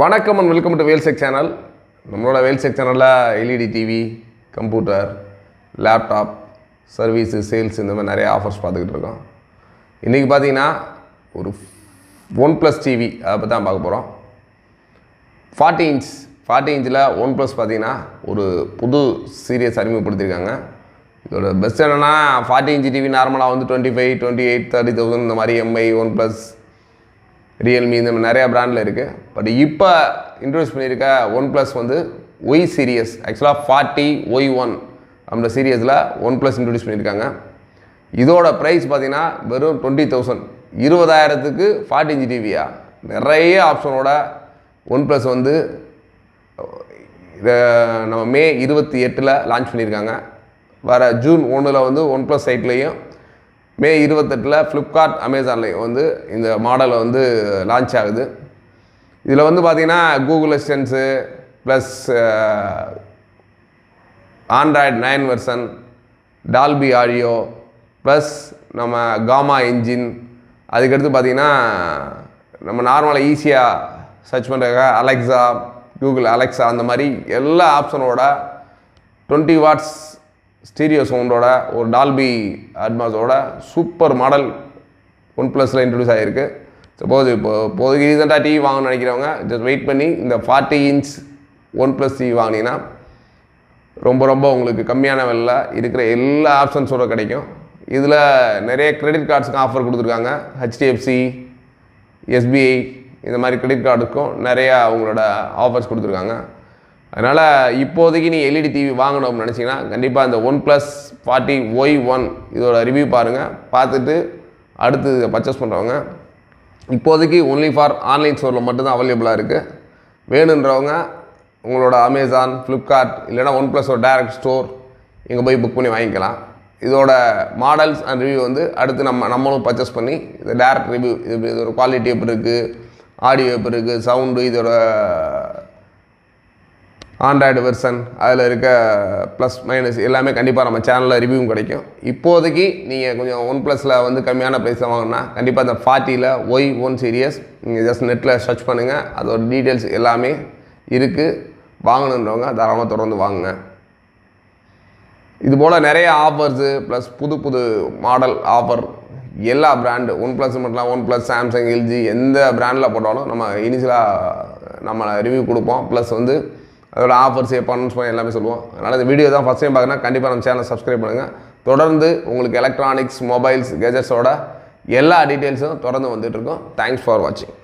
வணக்கம் and welcome to வேல்செக் channel நம்மளோட வேல்செக் சேனலில் LED TV computer laptop service sales இந்த மாதிரி நிறைய ஆஃபர்ஸ் பார்த்துக்கிட்டு இருக்கோம். இன்றைக்கி பார்த்தீங்கன்னா ஒரு ஒன் ப்ளஸ் டிவி அதை பற்றி தான் பார்க்க போகிறோம் ஃபார்ட்டி இன்ச் ஃபார்ட்டி இன்ச்சில் ஒன் ப்ளஸ் பார்த்தீங்கன்னா ஒரு புது சீரியஸ் அறிமுகப்படுத்தியிருக்காங்க. இதோட பெஸ்ட் என்னென்னா ஃபார்ட்டி இன்ச் டிவி நார்மலாக வந்து twenty five twenty eight thirty thousand இந்த மாதிரி எம்ஐ ஒன் ப்ளஸ் ரியல்மி இந்த மாதிரி நிறையா ப்ராண்டில் இருக்குது பட் இப்போ இன்ட்ரடியூஸ் பண்ணியிருக்க ஒன் ப்ளஸ் வந்து ஒய் சீரியஸ் ஆக்சுவலாக ஃபார்ட்டி ஒய் ஒன் அந்த சீரியஸில் ஒன் ப்ளஸ் இன்ட்ரடியூஸ் பண்ணியிருக்காங்க இதோட ப்ரைஸ் பார்த்திங்கன்னா வெறும் டுவெண்ட்டி தௌசண்ட் இருபதாயிரத்துக்கு ஃபார்ட்டி இன்ச் டிவியா நிறைய ஆப்ஷனோட ஒன் ப்ளஸ் வந்து இதை நம்ம மே இருபத்தி எட்டில் லான்ச் பண்ணியிருக்காங்க வர ஜூன் ஒன்றில் வந்து ஒன் ப்ளஸ் சைட்லேயும் மே இருபத்தெட்டில் ஃப்ளிப்கார்ட் அமேசான்லேயும் வந்து இந்த மாடலை வந்து லான்ச் ஆகுது. இதில் வந்து பார்த்திங்கன்னா Google assistance plus Android nine version Dolby audio plus நம்ம காமா என்ஜின் அதுக்கடுத்து பார்த்திங்கன்னா நம்ம நார்மலாக ஈஸியாக சர்ச் பண்ணுறதுக்காக அலெக்ஸா கூகுள் அலெக்ஸா அந்த மாதிரி எல்லா ஆப்ஷனோட டுவெண்ட்டி வாட்ஸ் ஸ்டீரியோ சவுண்டோட ஒரு டால்பி அட்மாஸோட சூப்பர் மாடல் ஒன் ப்ளஸில் இன்ட்ரடியூஸ் ஆகிருக்கு சப்போஸ் இப்போ இப்போதைக்கு ரீசெண்டாக டிவி வாங்கணும்னு நினைக்கிறவங்க ஜஸ்ட் வெயிட் பண்ணி இந்த forty inch one plus TV வாங்கினீங்கன்னா ரொம்ப ரொம்ப உங்களுக்கு கம்மியான விலையில் இருக்கிற எல்லா ஆப்ஷன்ஸோட கிடைக்கும். இதில் நிறைய கிரெடிட் கார்ட்ஸுக்கும் ஆஃபர் கொடுத்துருக்காங்க. ஹெச்டிஎஃப்சி எஸ்பிஐ இந்த மாதிரி கிரெடிட் கார்டுக்கும் நிறையா அவங்களோட ஆஃபர்ஸ் கொடுத்துருக்காங்க. அதனால் இப்போதைக்கு நீ எல்இடி டிவி வாங்கணும் அப்படின்னு நினச்சிங்கன்னா கண்டிப்பாக இந்த one plus forty Y one இதோட ரிவ்யூ பாருங்கள் பார்த்துட்டு அடுத்து இதை பர்ச்சேஸ் பண்ணுறவங்க இப்போதைக்கு ஒன்லி ஃபார் ஆன்லைன் ஸ்டோரில் மட்டும்தான் அவைலபிளாக இருக்குது வேணுன்றவங்க உங்களோட அமேசான் ஃப்ளிப்கார்ட் இல்லைனா ஒன் ப்ளஸ் ஒரு டேரக்ட் ஸ்டோர் இங்கே போய் புக் பண்ணி வாங்கிக்கலாம். இதோட மாடல்ஸ் அண்ட் ரிவ்யூ வந்து அடுத்து நம்ம நம்மளும் பர்ச்சேஸ் பண்ணி இது டேரக்ட் ரிவ்யூ இது இதோட குவாலிட்டி எப்படி இருக்குது ஆடியோ எப்படி இருக்குது சவுண்டு இதோட ஆண்ட்ராய்டு வெர்சன் அதில் இருக்க ப்ளஸ் மைனஸ் எல்லாமே கண்டிப்பாக நம்ம சேனலில் ரிவ்யூவும் கிடைக்கும். இப்போதைக்கு நீங்கள் கொஞ்சம் ஒன் ப்ளஸில் வந்து கம்மியான ப்ரைஸில் வாங்கினா கண்டிப்பாக இந்த ஃபார்ட்டியில் ஒய் ஒன் சீரியஸ் நீங்கள் ஜஸ்ட் நெட்டில் சர்ச் பண்ணுங்கள் அதோட டீட்டெயில்ஸ் எல்லாமே இருக்குது வாங்கணுன்றவங்க தாராளமாக தொடர்ந்து வாங்குங்க. இது போல் நிறைய ஆஃபர்ஸு ப்ளஸ் புது புது மாடல் ஆஃபர் எல்லா பிராண்டு ஒன் ப்ளஸ் மட்டும் ஒன் ப்ளஸ் சாம்சங் எல்ஜி எந்த பிராண்டில் போட்டாலும் நம்ம இனிஷியலாக நம்ம ரிவ்யூ கொடுப்போம். ப்ளஸ் வந்து அதோட ஆஃபர்ஸ் எப்போ அனௌன்ஸ் பண்ணி எல்லாமே சொல்லுவோம். அதனால் இந்த வீடியோ தான் ஃபஸ்ட் டைம் பார்க்குறேன் கண்டிப்பாக நம்ம சேனலை சப்ஸ்கிரைப் பண்ணுங்கள் தொடர்ந்து உங்களுக்கு எலக்ட்ரானிக்ஸ் மொபைல்ஸ் கெஜெட்ஸோட எல்லா டீட்டெயில்ஸும் தொடர்ந்து வந்துட்டுருக்கோம் தேங்க்ஸ் ஃபார் வாட்சிங்